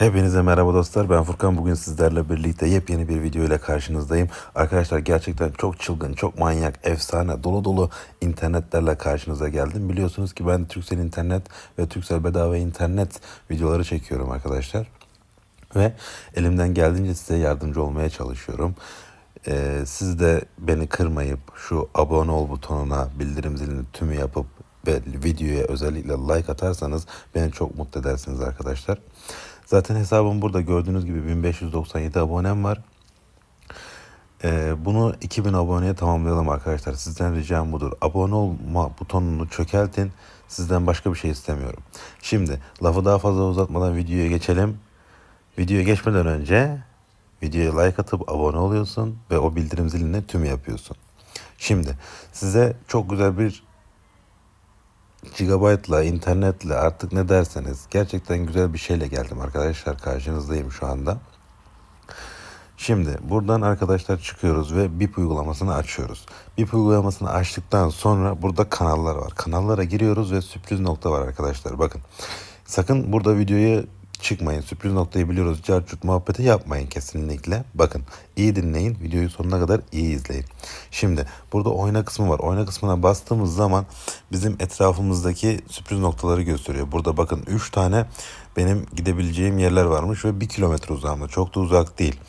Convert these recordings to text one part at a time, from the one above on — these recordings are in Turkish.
Hepinize merhaba dostlar. Ben Furkan. Bugün sizlerle birlikte yepyeni bir video ile karşınızdayım. Arkadaşlar gerçekten çok çılgın, çok manyak, efsane, dolu dolu internetlerle karşınıza geldim. Biliyorsunuz ki ben Türksel internet ve Türksel bedava internet videoları çekiyorum arkadaşlar. Ve elimden geldiğince size yardımcı olmaya çalışıyorum. Ee, siz de beni kırmayıp şu abone ol butonuna bildirim zilini tümü yapıp ve videoya özellikle like atarsanız beni çok mutlu edersiniz arkadaşlar. Zaten hesabım burada gördüğünüz gibi 1597 abonem var. Ee, bunu 2000 aboneye tamamlayalım arkadaşlar. Sizden ricam budur. Abone olma butonunu çökeltin. Sizden başka bir şey istemiyorum. Şimdi lafı daha fazla uzatmadan videoya geçelim. Videoya geçmeden önce videoya like atıp abone oluyorsun ve o bildirim zilini tüm yapıyorsun. Şimdi size çok güzel bir gigabaytla, internetle artık ne derseniz gerçekten güzel bir şeyle geldim arkadaşlar. Karşınızdayım şu anda. Şimdi buradan arkadaşlar çıkıyoruz ve BIP uygulamasını açıyoruz. BIP uygulamasını açtıktan sonra burada kanallar var. Kanallara giriyoruz ve sürpriz nokta var arkadaşlar. Bakın sakın burada videoyu çıkmayın. Sürpriz noktayı biliyoruz. Carcut muhabbeti yapmayın kesinlikle. Bakın iyi dinleyin. Videoyu sonuna kadar iyi izleyin. Şimdi burada oyna kısmı var. Oyna kısmına bastığımız zaman bizim etrafımızdaki sürpriz noktaları gösteriyor. Burada bakın 3 tane benim gidebileceğim yerler varmış ve 1 kilometre uzağımda. Çok da uzak değil.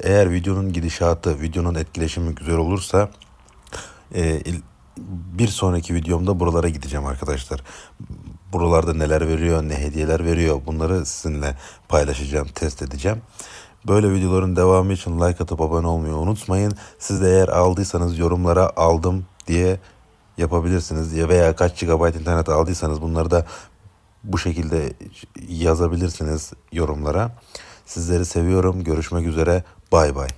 Eğer videonun gidişatı, videonun etkileşimi güzel olursa e, bir sonraki videomda buralara gideceğim arkadaşlar. Buralarda neler veriyor, ne hediyeler veriyor bunları sizinle paylaşacağım, test edeceğim. Böyle videoların devamı için like atıp abone olmayı unutmayın. Siz de eğer aldıysanız yorumlara aldım diye yapabilirsiniz. Ya veya kaç GB internet aldıysanız bunları da bu şekilde yazabilirsiniz yorumlara. Sizleri seviyorum. Görüşmek üzere. Bay bay.